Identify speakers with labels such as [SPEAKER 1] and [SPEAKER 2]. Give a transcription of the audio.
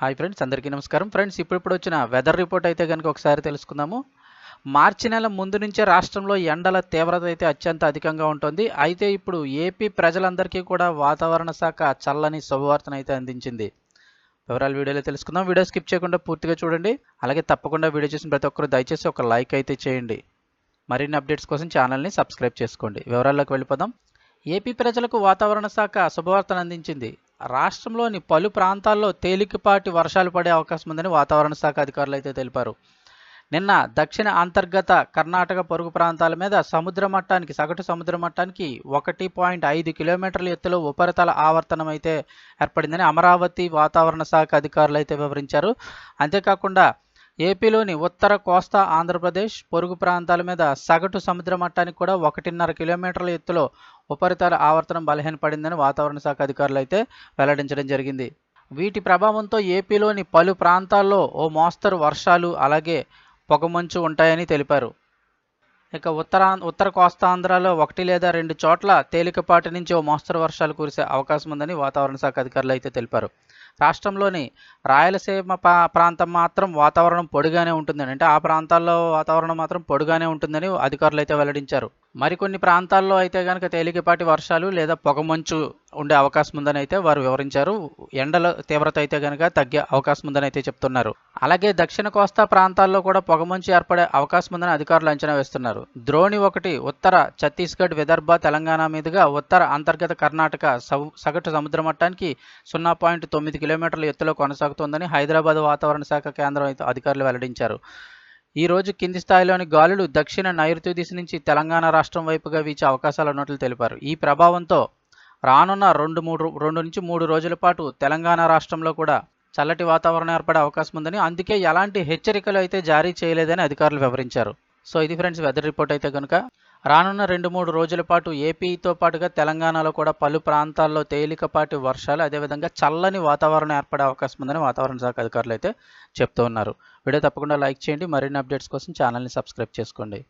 [SPEAKER 1] Hi friends అందరికీ నమస్కారం. Friends ఇప్పుడిప్పుడు వచ్చిన వెదర్ రిపోర్ట్ అయితే కనుక ఒకసారి తెలుసుకుందాము. మార్చి నెల ముందు నుంచే రాష్ట్రంలో ఎండల తీవ్రత అయితే అత్యంత అధికంగా ఉంటుంది. అయితే ఇప్పుడు ఏపీ ప్రజలందరికీ కూడా వాతావరణ శాఖ చల్లని శుభవార్తను అయితే అందించింది. వివరాలు వీడియోలో తెలుసుకుందాం. వీడియో స్కిప్ చేయకుండా పూర్తిగా చూడండి. అలాగే తప్పకుండా వీడియో చేసిన ప్రతి ఒక్కరు దయచేసి ఒక లైక్ అయితే చేయండి. మరిన్ని అప్డేట్స్ కోసం ఛానల్ని సబ్స్క్రైబ్ చేసుకోండి. వివరాల్లోకి వెళ్ళిపోదాం. ఏపీ ప్రజలకు వాతావరణ శాఖ శుభవార్తను అందించింది. రాష్ట్రంలోని పలు ప్రాంతాల్లో తేలికపాటి వర్షాలు పడే అవకాశం ఉందని వాతావరణ శాఖ అధికారులు అయితే తెలిపారు. నిన్న దక్షిణ అంతర్గత కర్ణాటక పొరుగు ప్రాంతాల మీద సముద్ర మట్టానికి సగటు సముద్ర మట్టానికి ఒకటి పాయింట్ ఐదు కిలోమీటర్ల ఎత్తులో ఉపరితల ఆవర్తనం అయితే ఏర్పడిందని అమరావతి వాతావరణ శాఖ అధికారులు అయితే వివరించారు. అంతేకాకుండా ఏపీలోని ఉత్తర కోస్తా ఆంధ్రప్రదేశ్ పొరుగు ప్రాంతాల మీద సగటు సముద్ర మట్టానికి కూడా ఒకటిన్నర కిలోమీటర్ల ఎత్తులో ఉపరితల ఆవర్తనం బలహీనపడిందని వాతావరణ శాఖ అధికారులు అయితే వెల్లడించడం జరిగింది. వీటి ప్రభావంతో ఏపీలోని పలు ప్రాంతాల్లో ఓ మోస్తరు వర్షాలు అలాగే పొగమంచు ఉంటాయని తెలిపారు. ఇక ఉత్తరా ఉత్తర కోస్తాంధ్రలో ఒకటి లేదా రెండు చోట్ల తేలికపాటి నుంచి ఓ మోస్తరు వర్షాలు కురిసే అవకాశం ఉందని వాతావరణ శాఖ అధికారులు అయితే తెలిపారు. రాష్ట్రంలోని రాయలసీమ ప్రాంతం మాత్రం వాతావరణం పొడిగానే ఉంటుందని అంటే ఆ ప్రాంతాల్లో వాతావరణం మాత్రం పొడిగానే ఉంటుందని అధికారులు అయితే వెల్లడించారు. మరికొన్ని ప్రాంతాల్లో అయితే కనుక తేలికపాటి వర్షాలు లేదా పొగమంచు ఉండే అవకాశం ఉందని అయితే వారు వివరించారు. ఎండల తీవ్రత అయితే కనుక తగ్గే అవకాశం ఉందని అయితే చెప్తున్నారు. అలాగే దక్షిణ కోస్తా ప్రాంతాల్లో కూడా పొగమంచు ఏర్పడే అవకాశం ఉందని అధికారులు అంచనా వేస్తున్నారు. ద్రోణి ఒకటి ఉత్తర ఛత్తీస్గఢ్ విదర్భ తెలంగాణ మీదుగా ఉత్తర అంతర్గత కర్ణాటక సగటు సముద్ర మట్టానికి సున్నా పాయింట్ తొమ్మిది కిలోమీటర్ల ఎత్తులో కొనసాగుతోందని హైదరాబాద్ వాతావరణ శాఖ కేంద్రం అయితే అధికారులు వెల్లడించారు. ఈ రోజు కింది స్థాయిలోని గాలులు దక్షిణ నైరుతి దిశ నుంచి తెలంగాణ రాష్ట్రం వైపుగా వీచే అవకాశాలు ఉన్నట్లు తెలిపారు. ఈ ప్రభావంతో రానున్న రెండు మూడు రెండు నుంచి మూడు రోజుల పాటు తెలంగాణ రాష్ట్రంలో కూడా చల్లటి వాతావరణం ఏర్పడే అవకాశం ఉందని అందుకే ఎలాంటి హెచ్చరికలు అయితే జారీ చేయలేదని అధికారులు వివరించారు. సో ఇది ఫ్రెండ్స్ వెదర్ రిపోర్ట్ అయితే కనుక రానున్న రెండు మూడు రోజుల పాటు ఏపీతో పాటుగా తెలంగాణలో కూడా పలు ప్రాంతాల్లో తేలికపాటి వర్షాలు అదేవిధంగా చల్లని వాతావరణం ఏర్పడే అవకాశం ఉందని వాతావరణ శాఖ అధికారులు అయితే చెప్తూ ఉన్నారు. వీడియో తప్పకుండా లైక్ చేయండి. మరిన్ని అప్డేట్స్ కోసం ఛానల్ని సబ్స్క్రైబ్ చేసుకోండి.